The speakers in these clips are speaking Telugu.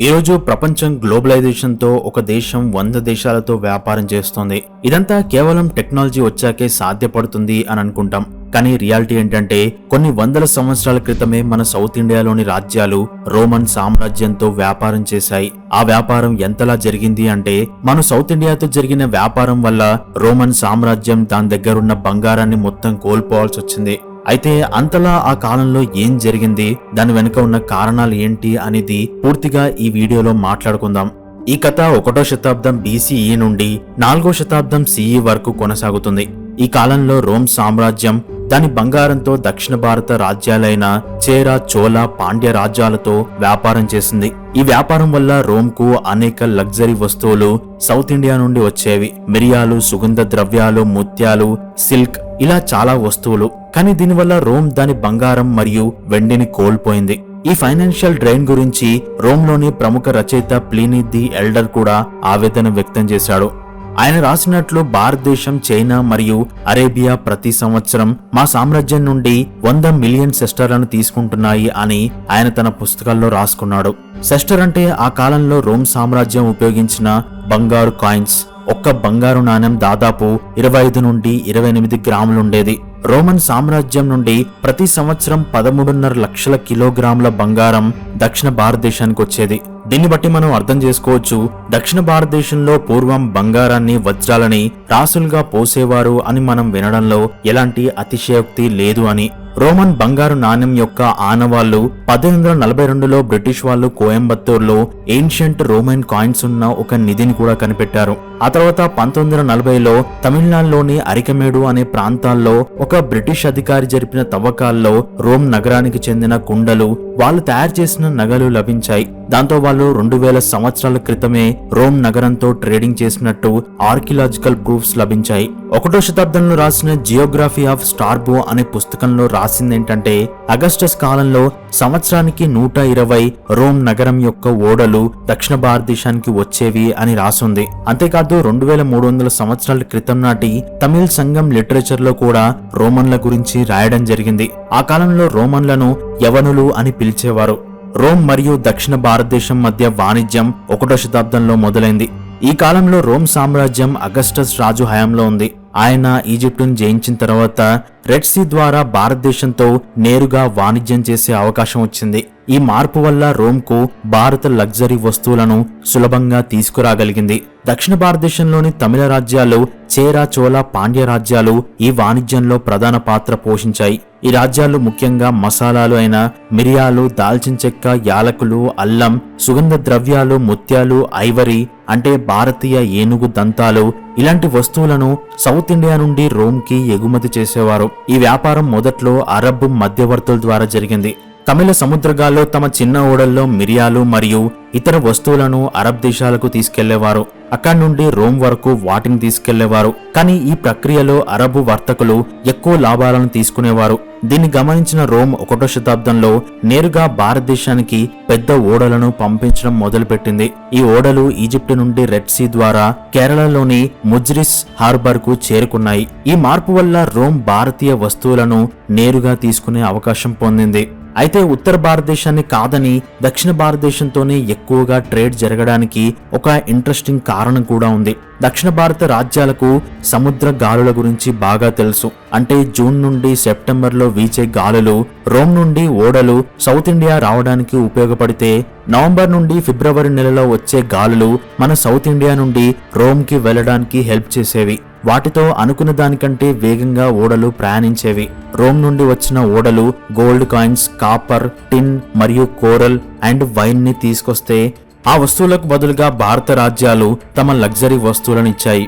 ఈరోజు ప్రపంచం గ్లోబలైజేషన్తో ఒక దేశం వంద దేశాలతో వ్యాపారం చేస్తోంది. ఇదంతా కేవలం టెక్నాలజీ వచ్చాకే సాధ్యపడుతుంది అని అనుకుంటాం. కానీ రియాలిటీ ఏంటంటే కొన్ని వందల సంవత్సరాల క్రితమే మన సౌత్ ఇండియాలోని రాజ్యాలు రోమన్ సామ్రాజ్యంతో వ్యాపారం చేశాయి. ఆ వ్యాపారం ఎంతలా జరిగింది అంటే మన సౌత్ ఇండియాతో జరిగిన వ్యాపారం వల్ల రోమన్ సామ్రాజ్యం దాని దగ్గరున్న బంగారాన్ని మొత్తం కోల్పోవాల్సి వచ్చింది అయితే అంతలా ఆ కాలంలో ఏం జరిగింది? దాని వెనుక ఉన్న కారణాలు ఏంటి? అనేది పూర్తిగా ఈ వీడియోలో మాట్లాడుకుందాం. ఈ కథ ఒకటో శతాబ్దం బీసీఈ నుండి నాలుగో శతాబ్దం సిఈ వరకు కొనసాగుతుంది. ఈ కాలంలో రోమ్ సామ్రాజ్యం దాని బంగారంతో దక్షిణ భారత రాజ్యాలైన చేర చోళ పాండ్య రాజ్యాలతో వ్యాపారం చేసింది. ఈ వ్యాపారం వల్ల రోమ్కు అనేక లగ్జరీ వస్తువులు సౌత్ ఇండియా నుండి వచ్చేవి. మిరియాలు సుగంధ ద్రవ్యాలు ముత్యాలు సిల్క్ ఇలా చాలా వస్తువులు. కానీ దీనివల్ల రోమ్ దాని బంగారం మరియు వెండిని కోల్పోయింది. ఈ ఫైనాన్షియల్ డ్రైన్ గురించి రోమ్లోని ప్రముఖ రచయిత ప్లీనీ ది ఎల్డర్ కూడా ఆవేదన వ్యక్తం చేశాడు. ఆయన రాసినట్లు భారతదేశం చైనా మరియు అరేబియా ప్రతి సంవత్సరం మా సామ్రాజ్యం నుండి వంద మిలియన్ సెస్టర్లను తీసుకుంటున్నాయి అని ఆయన తన పుస్తకాల్లో రాసుకున్నాడు. సెస్టర్ అంటే ఆ కాలంలో రోమ్ సామ్రాజ్యం ఉపయోగించిన బంగారు కాయిన్స్. ఒక్క బంగారు నాణెం దాదాపు ఇరవై ఐదు నుండి ఇరవై ఎనిమిది గ్రాములుండేది. రోమన్ సామ్రాజ్యం నుండి ప్రతి సంవత్సరం పదమూడున్నర లక్షల కిలోగ్రాముల బంగారం దక్షిణ భారతదేశానికి వచ్చేది. దీన్ని బట్టి మనం అర్థం చేసుకోవచ్చు దక్షిణ భారతదేశంలో పూర్వం బంగారాన్ని వజ్రాలని రాసులుగా పోసేవారు అని మనం వినడంలో ఎలాంటి అతిశయోక్తి లేదు అని. రోమన్ బంగారు నాణ్యం యొక్క ఆనవాళ్ళు పద్దెనిమిది వందల నలభై రెండులో బ్రిటిష్ వాళ్ళు కోయంబత్తూర్లో ఏన్షియంట్ రోమన్ కాయిన్స్ ఉన్న ఒక నిధిని కూడా కనిపెట్టారు. ఆ తర్వాత పంతొమ్మిది వందల నలభైలో తమిళనాడులోని అరికమేడు అనే ప్రాంతాల్లో ఒక బ్రిటిష్ అధికారి జరిపిన తవ్వకాల్లో రోమ్ నగరానికి చెందిన కుండలు వాళ్ళు తయారు చేసిన నగలు లభించాయి. దాంతో వాళ్ళు రెండు వేల సంవత్సరాల క్రితమే రోమ్ నగరంతో ట్రేడింగ్ చేసినట్టు ఆర్కియలాజికల్ ప్రూఫ్స్ లభించాయి. ఒకటో శతాబ్దంలో రాసిన జియోగ్రఫీ ఆఫ్ స్టార్బో అనే పుస్తకంలో రాసిందేంటంటే అగస్టస్ కాలంలో సంవత్సరానికి నూట ఇరవై రోమ్ నగరం యొక్క ఓడలు దక్షిణ భారతదేశానికి వచ్చేవి అని రాసుంది. అంతేకాదు రెండు వేల మూడు వందల సంవత్సరాల క్రితం నాటి తమిళ్ సంఘం లిటరేచర్లో కూడా రోమన్ల గురించి రాయడం జరిగింది. ఆ కాలంలో రోమన్లను యవనులు అని పిలిచేవారు. రోమ్ మరియు దక్షిణ భారతదేశం మధ్య వాణిజ్యం ఒకటో శతాబ్దంలో మొదలైంది. ఈ కాలంలో రోమ్ సామ్రాజ్యం అగస్టస్ రాజు హయాంలో ఉంది. ఆయన ఈజిప్టును జయించిన తర్వాత రెడ్ సీ ద్వారా భారతదేశంతో నేరుగా వాణిజ్యం చేసే అవకాశం వచ్చింది. ఈ మార్పు వల్ల రోమ్కు భారత లగ్జరీ వస్తువులను సులభంగా తీసుకురాగలిగింది. దక్షిణ భారతదేశంలోని తమిళ రాజ్యాలు చేరా చోళ పాండ్య రాజ్యాలు ఈ వాణిజ్యంలో ప్రధాన పాత్ర పోషించాయి. ఈ రాజ్యాలు ముఖ్యంగా మసాలాలు అయిన మిరియాలు దాల్చిన చెక్క యాలకులు అల్లం సుగంధ ద్రవ్యాలు ముత్యాలు ఐవరీ అంటే భారతీయ ఏనుగు దంతాలు ఇలాంటి వస్తువులను సౌత్ ఇండియా నుండి రోమ్కి ఎగుమతి చేసేవారు. ఈ వ్యాపారం మొదట్లో అరబ్ మధ్యవర్తుల ద్వారా జరిగింది. తమిళ సముద్రగాల్లో తమ చిన్న ఓడల్లో మిరియాలు మరియు ఇతర వస్తువులను అరబ్ దేశాలకు తీసుకెళ్ళేవారు. అక్కడి నుండి రోమ్ వరకు వాటిని తీసుకెళ్ళేవారు. కానీ ఈ ప్రక్రియలో అరబు వర్తకులు ఎక్కువ లాభాలను తీసుకునేవారు. దీన్ని గమనించిన రోమ్ ఒకటో శతాబ్దంలో నేరుగా భారతదేశానికి పెద్ద ఓడలను పంపించడం మొదలుపెట్టింది. ఈ ఓడలు ఈజిప్ట్ నుండి రెడ్ సీ ద్వారా కేరళలోని ముజ్రిస్ హార్బర్కు చేరుకున్నాయి. ఈ మార్పు వల్ల రోమ్ భారతీయ వస్తువులను నేరుగా తీసుకునే అవకాశం పొందింది. అయితే ఉత్తర భారతదేశాన్ని కాదని దక్షిణ భారతదేశంతోనే ఎక్కువగా ట్రేడ్ జరగడానికి ఒక ఇంట్రెస్టింగ్ కారణం కూడా ఉంది. దక్షిణ భారత రాజ్యాలకు సముద్ర గాలుల గురించి బాగా తెలుసు. అంటే జూన్ నుండి సెప్టెంబర్లో వీచే గాలులు రోమ్ నుండి ఓడలు సౌత్ ఇండియా రావడానికి ఉపయోగపడితే నవంబర్ నుండి ఫిబ్రవరి నెలలో వచ్చే గాలులు మన సౌత్ ఇండియా నుండి రోమ్కి వెళ్ళడానికి హెల్ప్ చేసేవి. వాటితో అనుకున్న దానికంటే వేగంగా ఓడలు ప్రయాణించేవి. రోమ్ నుండి వచ్చిన ఓడలు గోల్డ్ కాయిన్స్ కాపర్ టిన్ మరియు కోరల్ అండ్ వైన్ని తీసుకొస్తే ఆ వస్తువులకు బదులుగా భారత రాజ్యాలు తమ లగ్జరీ వస్తువులను ఇచ్చాయి.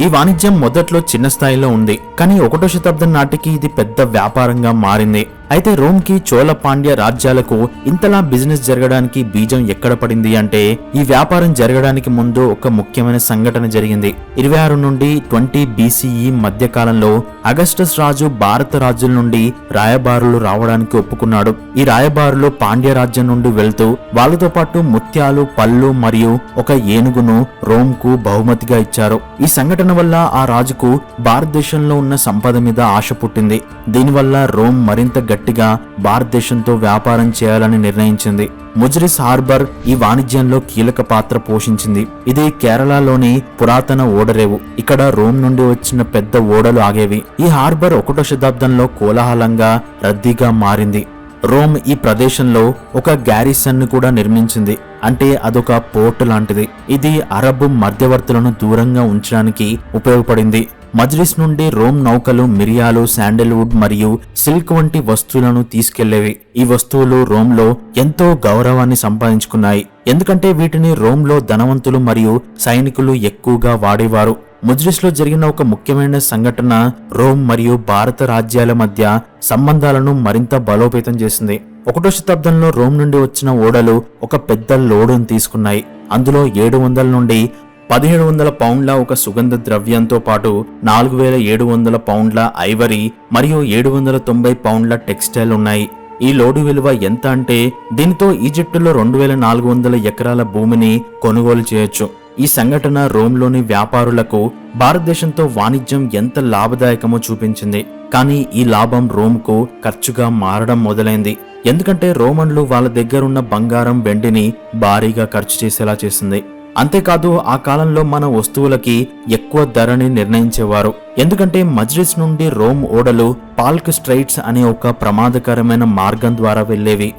ఈ వాణిజ్యం మొదట్లో చిన్న స్థాయిలో ఉంది. కానీ ఒకటో శతాబ్దం నాటికి ఇది పెద్ద వ్యాపారంగా మారింది. అయితే రోమ్కి చోళ పాండ్య రాజ్యాలకు ఇంతలా బిజినెస్ జరగడానికి బీజం ఎక్కడ పడింది అంటే ఈ వ్యాపారం జరగడానికి ముందు ఒక ముఖ్యమైన సంఘటన జరిగింది. ఇరవై ఆరు నుండి ట్వంటీ బీసీఈ మధ్య కాలంలో అగస్టస్ రాజు భారత రాజుల నుండి రాయబారులు రావడానికి ఒప్పుకున్నాడు. ఈ రాయబారులు పాండ్య రాజ్యం నుండి వెళ్తూ వాళ్ళతో పాటు ముత్యాలు పళ్ళు మరియు ఒక ఏనుగును రోమ్కు బహుమతిగా ఇచ్చారు. ఈ సంఘటన వల్ల ఆ రాజుకు భారతదేశంలో ఉన్న ఉన్న సంపద మీద ఆశ పుట్టింది. దీనివల్ల రోమ్ మరింత గట్టిగా భారతదేశంతో వ్యాపారం చేయాలని నిర్ణయించింది. ముజ్రిస్ హార్బర్ ఈ వాణిజ్యంలో కీలక పాత్ర పోషించింది. ఇది కేరళలోని పురాతన ఓడరేవు. ఇక్కడ రోమ్ నుండి వచ్చిన పెద్ద ఓడలు ఆగేవి. ఈ హార్బర్ ఒకటో శతాబ్దంలో కోలాహలంగా రద్దీగా మారింది. రోమ్ ఈ ప్రదేశంలో ఒక గ్యారిసన్ను కూడా నిర్మించింది. అంటే అదొక పోర్ట్ లాంటిది. ఇది అరబ్ మధ్యవర్తులను దూరంగా ఉంచడానికి ఉపయోగపడింది. మజ్లిస్ నుండి రోమ్ నౌకలు మిరియాలు శాండల్వుడ్ మరియు సిల్క్ వంటి వస్తువులను తీసుకెళ్ళేవి. ఈ వస్తువులు రోమ్లో ఎంతో గౌరవాన్ని సంపాదించుకున్నాయి. ఎందుకంటే వీటిని రోమ్లో ధనవంతులు మరియు సైనికులు ఎక్కువగా వాడేవారు. ముజ్రిస్లో జరిగిన ఒక ముఖ్యమైన సంఘటన రోమ్ మరియు భారత రాజ్యాల మధ్య సంబంధాలను మరింత బలోపేతం చేసింది. ఒకటో శతాబ్దంలో రోమ్ నుండి వచ్చిన ఓడలు ఒక పెద్ద లోడును తీసుకున్నాయి. అందులో ఏడు వందల నుండి పదిహేడు వందల పౌండ్ల ఒక సుగంధ ద్రవ్యంతో పాటు నాలుగు వేల ఏడు వందల పౌండ్ల ఐవరీ మరియు ఏడు వందల తొంభై పౌండ్ల టెక్స్టైల్ ఉన్నాయి. ఈ లోడు విలువ ఎంత అంటే దీనితో ఈజిప్టులో రెండు వేల నాలుగు వందల ఎకరాల భూమిని కొనుగోలు చేయొచ్చు. ఈ సంఘటన రోమ్లోని వ్యాపారులకు భారతదేశంతో వాణిజ్యం ఎంత లాభదాయకమో చూపించింది. కానీ ఈ లాభం రోమ్కు ఖర్చుగా మారడం మొదలైంది. ఎందుకంటే రోమన్లు వాళ్ళ దగ్గరున్న బంగారం వెండిని భారీగా ఖర్చు చేసేలా చేసింది. అంతేకాదు ఆ కాలంలో మన వస్తువులకి ఎక్కువ ధరని నిర్ణయించేవారు. ఎందుకంటే మజ్రిస్ నుండి రోమ్ ఓడలు పాల్క్ స్ట్రైట్స్ అనే ఒక ప్రమాదకరమైన మార్గం ద్వారా వెళ్ళేవి.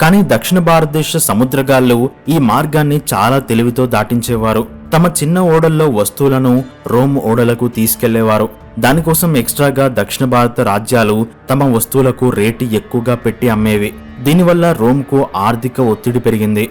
కానీ దక్షిణ భారతదేశ సముద్రగాళ్ళు ఈ మార్గాన్ని చాలా తెలివితో దాటించేవారు. తమ చిన్న ఓడల్లో వస్తువులను రోమ్ ఓడలకు తీసుకెళ్ళేవారు. దానికోసం ఎక్స్ట్రాగా దక్షిణ భారత రాజ్యాలు తమ వస్తువులకు రేటు ఎక్కువగా పెట్టి అమ్మేవి. దీనివల్ల రోమ్కు ఆర్థిక ఒత్తిడి పెరిగింది.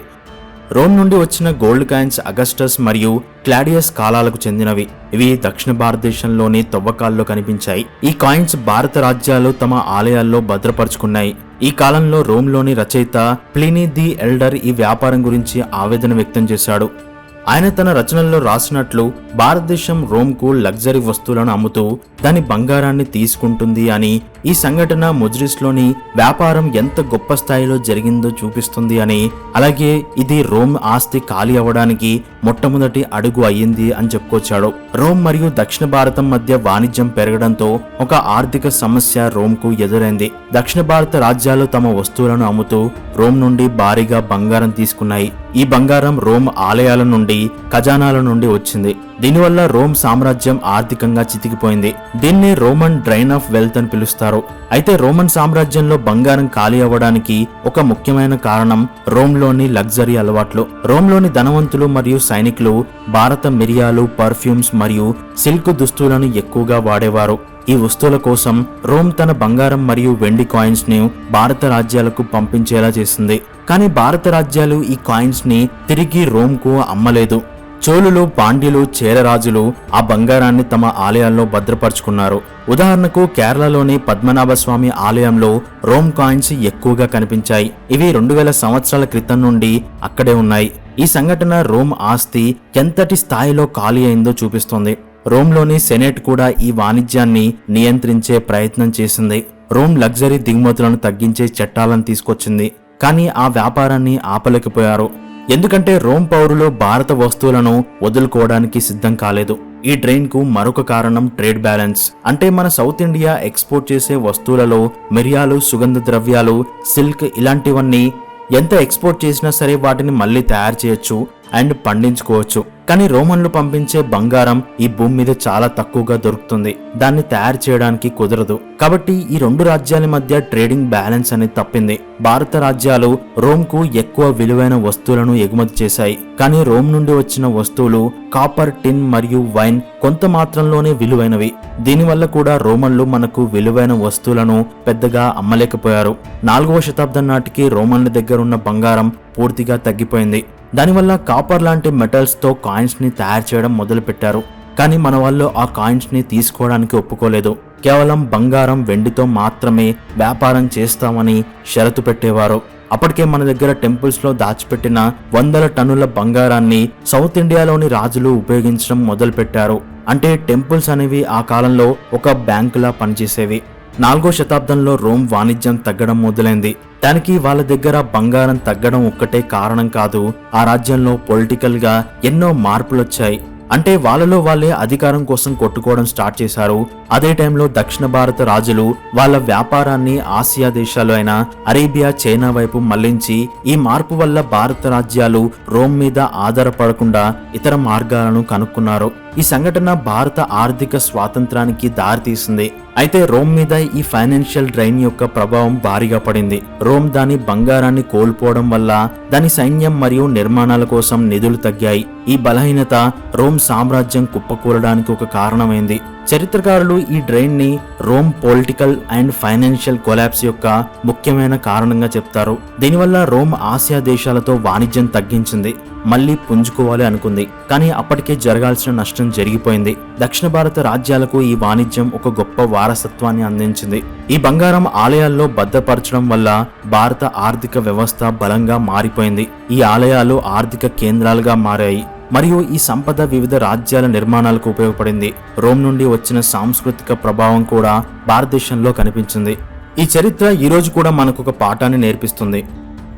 రోమ్ నుండి వచ్చిన గోల్డ్ కాయిన్స్ అగస్టస్ మరియు క్లాడియస్ కాలాలకు చెందినవి. ఇవి దక్షిణ భారతదేశంలోని తవ్వకాల్లో కనిపించాయి. ఈ కాయిన్స్ భారత రాజ్యాలు తమ ఆలయాల్లో భద్రపరుచుకున్నాయి. ఈ కాలంలో రోమ్లోని రచయిత ప్లినీ ది ఎల్డర్ ఈ వ్యాపారం గురించి ఆవేదన వ్యక్తం చేశాడు. ఆయన తన రచనల్లో రాసినట్లు భారతదేశం రోమ్కు లగ్జరీ వస్తువులను అమ్ముతూ దాని బంగారాన్ని తీసుకుంటుంది అని ఈ సంఘటన ముజ్రిస్లోని వ్యాపారం ఎంత గొప్ప స్థాయిలో జరిగిందో చూపిస్తుంది అని అలాగే ఇది రోమ్ ఆస్తి ఖాళీ అవ్వడానికి మొట్టమొదటి అడుగు అయ్యింది అని చెప్పుకొచ్చాడు. రోమ్ మరియు దక్షిణ భారతం మధ్య వాణిజ్యం పెరగడంతో ఒక ఆర్థిక సమస్య రోమ్కు ఎదురైంది. దక్షిణ భారత రాజ్యాలు తమ వస్తువులను అమ్ముతూ రోమ్ నుండి భారీగా బంగారం తీసుకున్నాయి. ఈ బంగారం రోమ్ ఆలయాల నుండి ఖజానాల నుండి వచ్చింది. దీనివల్ల రోమ్ సామ్రాజ్యం ఆర్థికంగా చితికిపోయింది. దీన్ని రోమన్ డ్రైన్ ఆఫ్ వెల్త్ అని పిలుస్తారు. అయితే రోమన్ సామ్రాజ్యంలో బంగారం ఖాళీ అవ్వడానికి ఒక ముఖ్యమైన కారణం రోమ్లోని లగ్జరీ అలవాట్లు. రోమ్లోని ధనవంతులు మరియు సైనికులు భారత మిరియాలు పర్ఫ్యూమ్స్ మరియు సిల్క్ దుస్తులను ఎక్కువగా వాడేవారు. ఈ వస్తువుల కోసం రోమ్ తన బంగారం మరియు వెండి కాయిన్స్ని భారత రాజ్యాలకు పంపించేలా చేసింది. కానీ భారత రాజ్యాలు ఈ కాయిన్స్ని తిరిగి రోమ్కు అమ్మలేదు. చోళులు పాండ్యులు చేరరాజులు ఆ బంగారాన్ని తమ ఆలయాల్లో భద్రపరుచుకున్నారు. ఉదాహరణకు కేరళలోని పద్మనాభ స్వామి ఆలయంలో రోమ్ కాయిన్స్ ఎక్కువగా కనిపించాయి. ఇవి రెండు వేల సంవత్సరాల క్రితం నుండి అక్కడే ఉన్నాయి. ఈ సంఘటన రోమ్ ఆస్తి ఎంతటి స్థాయిలో ఖాళీ అయిందో చూపిస్తుంది. రోమ్లోని సెనేట్ కూడా ఈ వాణిజ్యాన్ని నియంత్రించే ప్రయత్నం చేసింది. రోమ్ లగ్జరీ దిగుమతులను తగ్గించే చట్టాలను తీసుకొచ్చింది. కానీ ఆ వ్యాపారాన్ని ఆపలేకపోయారు. ఎందుకంటే రోమ్ పౌరులు భారత వస్తువులను వదులుకోవడానికి సిద్ధం కాలేదు. ఈ డ్రైన్కు మరొక కారణం ట్రేడ్ బ్యాలెన్స్. అంటే మన సౌత్ ఇండియా ఎక్స్పోర్ట్ చేసే వస్తువులలో మిరియాలు సుగంధ ద్రవ్యాలు సిల్క్ ఇలాంటివన్నీ ఎంత ఎక్స్పోర్ట్ చేసినా సరే వాటిని మళ్ళీ తయారు చేయొచ్చు అండ్ పండించుకోవచ్చు. కానీ రోమన్లు పంపించే బంగారం ఈ భూమి మీద చాలా తక్కువగా దొరుకుతుంది. దాన్ని తయారు చేయడానికి కుదరదు. కాబట్టి ఈ రెండు రాజ్యాల మధ్య ట్రేడింగ్ బ్యాలెన్స్ అనేది తప్పింది. భారత రాజ్యాలు రోమ్కు ఎక్కువ విలువైన వస్తువులను ఎగుమతి చేశాయి. కానీ రోమ్ నుండి వచ్చిన వస్తువులు కాపర్ టిన్ మరియు వైన్ కొంత మాత్రంలోనే విలువైనవి. దీనివల్ల కూడా రోమన్లు మనకు విలువైన వస్తువులను పెద్దగా అమ్మలేకపోయారు. నాలుగవ శతాబ్దం నాటికి రోమన్ల దగ్గర ఉన్న బంగారం పూర్తిగా తగ్గిపోయింది. దానివల్ల కాపర్ లాంటి మెటల్స్తో కాయిన్స్ని తయారు చేయడం మొదలుపెట్టారు. కానీ మన వాళ్ళు ఆ కాయిన్స్ని తీసుకోవడానికి ఒప్పుకోలేదు. కేవలం బంగారం వెండితో మాత్రమే వ్యాపారం చేస్తామని షరతు పెట్టేవారు. అప్పటికే మన దగ్గర టెంపుల్స్లో దాచిపెట్టిన వందల టన్నుల బంగారాన్ని సౌత్ ఇండియాలోని రాజులు ఉపయోగించడం మొదలుపెట్టారు. అంటే టెంపుల్స్ అనేవి ఆ కాలంలో ఒక బ్యాంకులా పనిచేసేవి. నాలుగో శతాబ్దంలో రోమ్ వాణిజ్యం తగ్గడం మొదలైంది. దానికి వాళ్ళ దగ్గర బంగారం తగ్గడం ఒక్కటే కారణం కాదు ఆ రాజ్యంలో పొలిటికల్గా ఎన్నో మార్పులొచ్చాయి. అంటే వాళ్ళలో వాళ్ళే అధికారం కోసం కొట్టుకోవడం స్టార్ట్ చేశారు. అదే టైంలో దక్షిణ భారత రాజులు వాళ్ళ వ్యాపారాన్ని ఆసియా దేశాలు అయిన అరేబియా చైనా వైపు మళ్ళించి ఈ మార్పు వల్ల భారత రాజ్యాలు రోమ్ మీద ఆధారపడకుండా ఇతర మార్గాలను కనుక్కున్నారు. ఈ సంఘటన భారత ఆర్థిక స్వాతంత్రానికి దారితీసింది. అయితే రోమ్ మీద ఈ ఫైనాన్షియల్ డ్రైన్ యొక్క ప్రభావం భారీగా పడింది. రోమ్ దాని బంగారాన్ని కోల్పోవడం వల్ల దాని సైన్యం మరియు నిర్మాణాల కోసం నిధులు తగ్గాయి. ఈ బలహీనత రోమ్ సామ్రాజ్యం కుప్పకూలడానికి ఒక కారణమైంది. చరిత్రకారులు ఈ డ్రైన్ని Rome political and financial collapse యొక్క ముఖ్యమైన కారణంగా చెప్తారు. దీనివల్ల రోమ్ ఆసియా దేశాలతో వాణిజ్యం తగ్గించింది. మళ్ళీ పుంజుకోవాలి అనుకుంది. కానీ అప్పటికే జరగాల్సిన నష్టం జరిగిపోయింది. దక్షిణ భారత రాజ్యాలకు ఈ వాణిజ్యం ఒక గొప్ప వారసత్వాన్ని అందించింది. ఈ బంగారం ఆలయాల్లో భద్రపరచడం వల్ల భారత ఆర్థిక వ్యవస్థ బలంగా మారిపోయింది. ఈ ఆలయాలు ఆర్థిక కేంద్రాలుగా మారాయి. మరియు ఈ సంపద వివిధ రాజ్యాల నిర్మాణాలకు ఉపయోగపడింది. రోమ్ నుండి వచ్చిన సాంస్కృతిక ప్రభావం కూడా భారతదేశంలో కనిపించింది. ఈ చరిత్ర ఈరోజు కూడా మనకు ఒక పాఠాన్ని నేర్పిస్తుంది.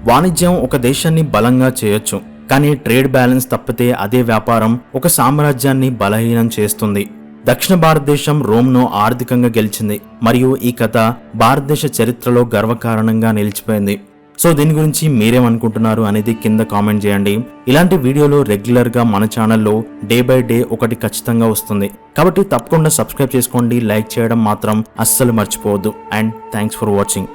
వాణిజ్యం ఒక దేశాన్ని బలంగా చేయొచ్చు. కానీ ట్రేడ్ బ్యాలెన్స్ తప్పితే అదే వ్యాపారం ఒక సామ్రాజ్యాన్ని బలహీనం చేస్తుంది. దక్షిణ భారతదేశం రోమ్ను ఆర్థికంగా గెలిచింది. మరియు ఈ కథ భారతదేశ చరిత్రలో గర్వకారణంగా నిలిచిపోయింది. సో దీని గురించి మీరేమనుకుంటున్నారు అనేది కింద కామెంట్ చేయండి. ఇలాంటి వీడియోలు రెగ్యులర్గా మన ఛానల్లో డే బై డే ఒకటి ఖచ్చితంగా వస్తుంది. కాబట్టి తప్పకుండా సబ్స్క్రైబ్ చేసుకోండి. లైక్ చేయడం మాత్రం అస్సలు మర్చిపోవద్దు. And thanks for watching.